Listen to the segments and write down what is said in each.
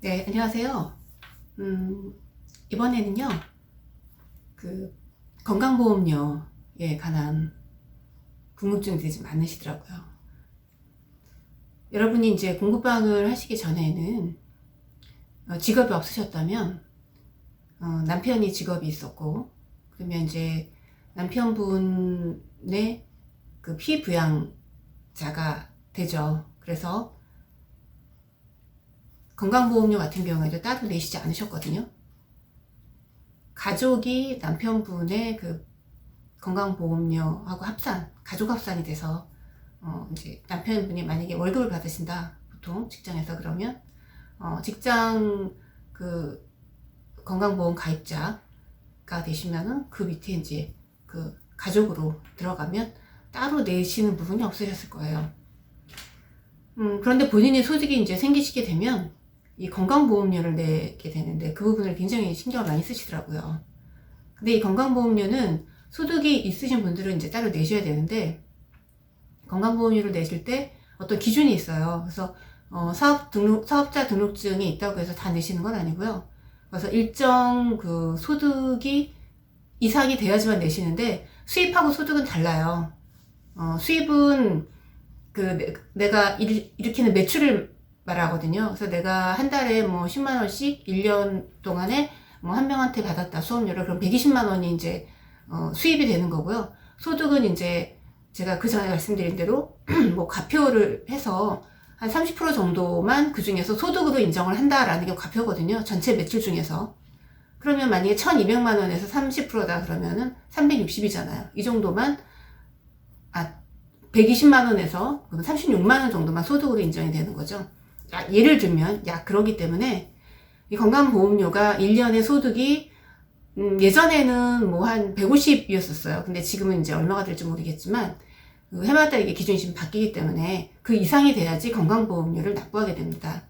네, 안녕하세요. 음, 이번에는요, 그, 건강보험료에 관한 궁금증들이 좀 많으시더라고요. 여러분이 이제 공부방을 하시기 전에는 어, 직업이 없으셨다면, 어, 남편이 직업이 있었고, 그러면 이제 남편분의 그 피부양자가 되죠. 그래서 건강보험료 같은 경우에도 따로 내시지 않으셨거든요. 가족이 남편분의 그 건강보험료하고 합산, 가족 합산이 돼서, 어, 이제 남편분이 만약에 월급을 받으신다, 보통 직장에서 그러면, 어, 직장 그 건강보험 가입자가 되시면은 그 밑에 이제 그 가족으로 들어가면 따로 내시는 부분이 없으셨을 거예요. 음, 그런데 본인의 소득이 이제 생기시게 되면 이 건강보험료를 내게 되는데 그 부분을 굉장히 신경을 많이 쓰시더라고요. 근데 이 건강보험료는 소득이 있으신 분들은 이제 따로 내셔야 되는데 건강보험료를 내실 때 어떤 기준이 있어요. 그래서 어, 사업 등록 사업자 등록증이 있다고 해서 다 내시는 건 아니고요. 그래서 일정 그 소득이 이상이 돼야지만 내시는데 수입하고 소득은 달라요. 어, 수입은 그 내- 내가 일, 일으키는 매출을 말하거든요. 그래서 내가 한 달에 뭐 10만 원씩 1년 동안에 뭐 한 명한테 받았다 수업료를 그럼 120만 원이 이제 어, 수입이 되는 거고요. 소득은 이제 제가 그 전에 말씀드린 대로 뭐 과표를 해서 한 30% 정도만 그 중에서 소득으로 인정을 한다라는 게 과표거든요. 전체 매출 중에서. 그러면 만약에 1200만 원에서 30%다 그러면은 360이잖아요. 이 정도만 아 120만 원에서 36만 원 정도만 소득으로 인정이 되는 거죠. 아, 예를 들면 약 그러기 때문에 이 건강보험료가 1년의 소득이 음, 예전에는 뭐 한 150이었었어요. 근데 지금은 이제 얼마가 될지 모르겠지만 그 해마다 이게 기준이 지금 바뀌기 때문에 그 이상이 돼야지 건강보험료를 납부하게 됩니다.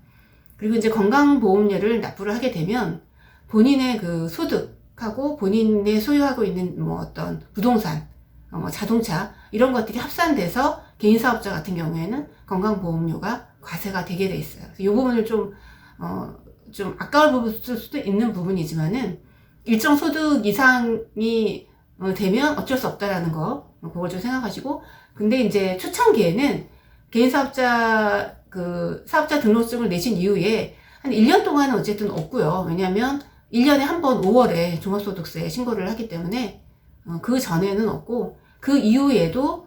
그리고 이제 건강보험료를 납부를 하게 되면 본인의 그 소득하고 본인의 소유하고 있는 뭐 어떤 부동산, 어, 뭐 자동차 이런 것들이 합산돼서 개인 사업자 같은 경우에는 건강보험료가 과세가 되게 돼 있어요. 이 부분을 좀, 어, 좀 아까울 부분일 수도 있는 부분이지만은 일정 소득 이상이 어, 되면 어쩔 수 없다라는 거, 어, 그걸 좀 생각하시고, 근데 이제 초창기에는 개인 사업자, 그, 사업자 등록증을 내신 이후에 한 1년 동안은 어쨌든 없고요. 왜냐면 1년에 한 번 5월에 종합소득세 신고를 하기 때문에, 어, 그 전에는 없고, 그 이후에도,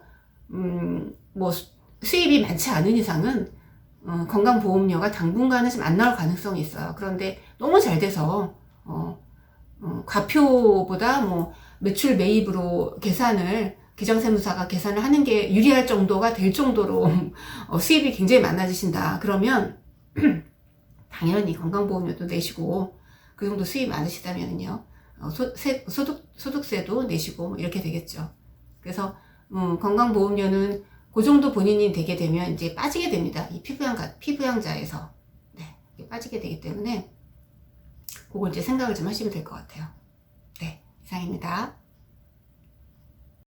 음, 뭐, 수- 수입이 많지 않은 이상은, 어, 건강보험료가 당분간은 좀 안 나올 가능성이 있어요. 그런데 너무 잘 돼서, 어, 어, 과표보다 뭐 매출 매입으로 계산을 기정세무사가 계산을 하는 게 유리할 정도가 될 정도로 어, 수입이 굉장히 많아지신다. 그러면 당연히 건강보험료도 내시고 그 정도 수입 많으시다면요 어, 소, 세, 소득 소득세도 내시고 이렇게 되겠죠. 그래서 음, 건강보험료는 그 정도 본인이 되게 되면 이제 빠지게 됩니다. 이 피부양 피부양자에서 네, 빠지게 되기 때문에 그걸 이제 생각을 좀 하시면 될 것 같아요. 네, 이상입니다.